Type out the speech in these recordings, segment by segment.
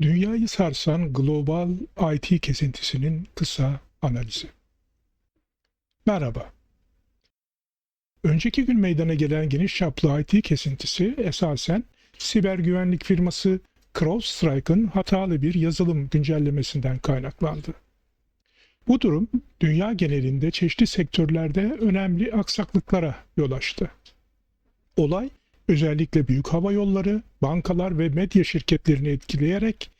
Dünyayı sarsan global IT kesintisinin kısa analizi. Merhaba. Önceki gün meydana gelen geniş çaplı IT kesintisi esasen siber güvenlik firması CrowdStrike'ın hatalı bir yazılım güncellemesinden kaynaklandı. Bu durum dünya genelinde çeşitli sektörlerde önemli aksaklıklara yol açtı. Olay özellikle büyük hava yolları, bankalar ve medya şirketlerini etkileyerek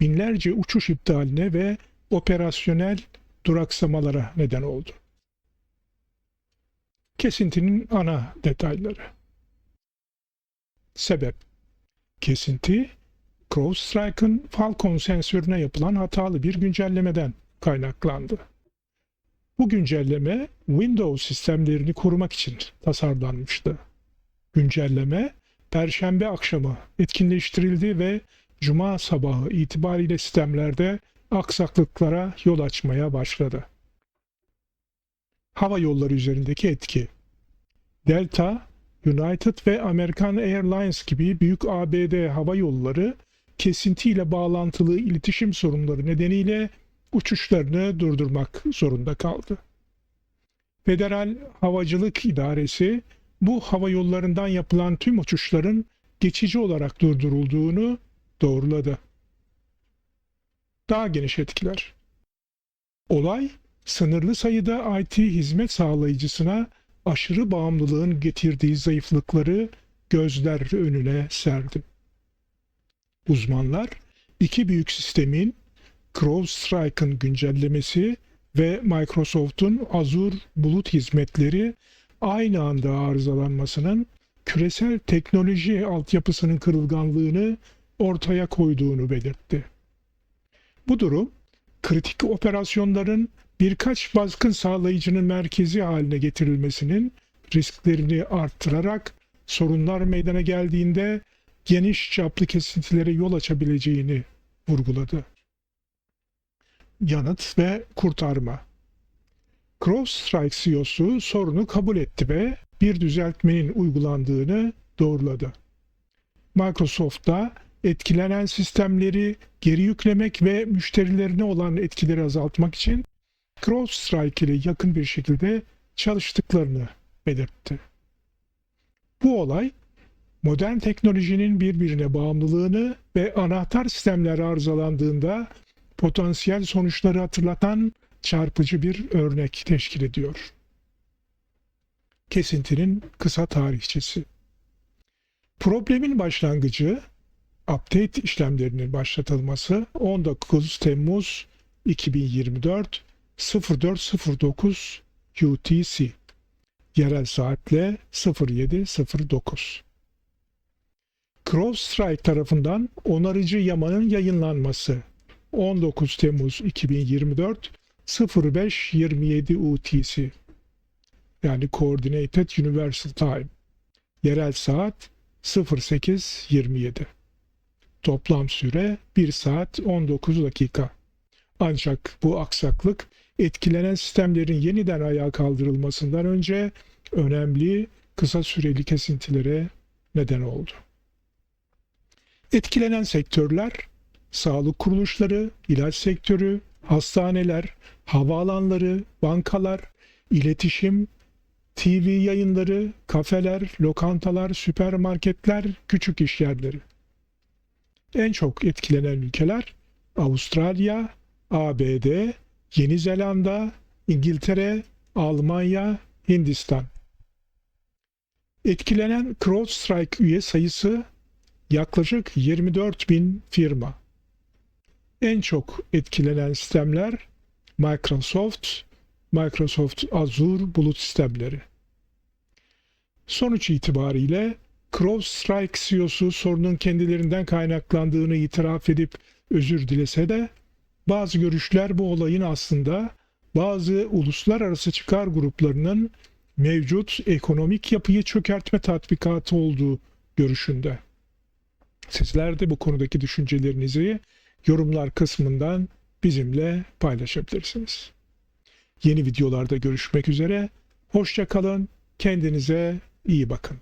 binlerce uçuş iptaline ve operasyonel duraksamalara neden oldu. Kesintinin ana detayları. Sebep Kesinti, CrowdStrike'ın Falcon sensörüne yapılan hatalı bir güncellemeden kaynaklandı. Bu güncelleme Windows sistemlerini korumak için tasarlanmıştı. Güncelleme Perşembe akşamı etkinleştirildi ve Cuma sabahı itibariyle sistemlerde aksaklıklara yol açmaya başladı. Hava yolları üzerindeki etki Delta, United ve American Airlines gibi büyük ABD hava yolları kesintiyle bağlantılı iletişim sorunları nedeniyle uçuşlarını durdurmak zorunda kaldı. Federal Havacılık İdaresi bu hava yollarından yapılan tüm uçuşların geçici olarak durdurulduğunu doğruladı. Daha geniş etkiler. Olay, sınırlı sayıda IT hizmet sağlayıcısına aşırı bağımlılığın getirdiği zayıflıkları gözler önüne serdi. Uzmanlar, iki büyük sistemin CrowdStrike'ın güncellemesi ve Microsoft'un Azure bulut hizmetleri aynı anda arızalanmasının küresel teknoloji altyapısının kırılganlığını ortaya koyduğunu belirtti. Bu durum kritik operasyonların birkaç baskın sağlayıcının merkezi haline getirilmesinin risklerini arttırarak sorunlar meydana geldiğinde geniş çaplı kesintilere yol açabileceğini vurguladı. Yanıt ve kurtarma CrowdStrike CEO'su sorunu kabul etti ve bir düzeltmenin uygulandığını doğruladı. Microsoft da etkilenen sistemleri geri yüklemek ve müşterilerine olan etkileri azaltmak için CrowdStrike ile yakın bir şekilde çalıştıklarını belirtti. Bu olay modern teknolojinin birbirine bağımlılığını ve anahtar sistemler arızalandığında potansiyel sonuçları hatırlatan çarpıcı bir örnek teşkil ediyor. Kesintinin kısa tarihçesi. Problemin başlangıcı update işlemlerinin başlatılması 19 Temmuz 2024 0409 UTC yerel saatle 0709. CrowdStrike tarafından onarıcı yamanın yayınlanması 19 Temmuz 2024 0527 UTC yani Coordinated Universal Time. Yerel saat 0827 toplam süre 1 saat 19 dakika. Ancak bu aksaklık etkilenen sistemlerin yeniden ayağa kaldırılmasından önce önemli kısa süreli kesintilere neden oldu. Etkilenen sektörler sağlık kuruluşları, ilaç sektörü, hastaneler, havaalanları, bankalar, iletişim, TV yayınları, kafeler, lokantalar, süpermarketler, küçük iş. En çok etkilenen ülkeler Avustralya, ABD, Yeni Zelanda, İngiltere, Almanya, Hindistan. Etkilenen CrowdStrike üye sayısı yaklaşık 24 bin firma. En çok etkilenen sistemler Microsoft, Microsoft Azure bulut sistemleri. Sonuç itibariyle CrowdStrike CEO'su sorunun kendilerinden kaynaklandığını itiraf edip özür dilese de bazı görüşler bu olayın aslında bazı uluslararası çıkar gruplarının mevcut ekonomik yapıyı çökertme tatbikatı olduğu görüşünde. Sizler de bu konudaki düşüncelerinizi yorumlar kısmından bizimle paylaşabilirsiniz. Yeni videolarda görüşmek üzere. Hoşça kalın. Kendinize iyi bakın.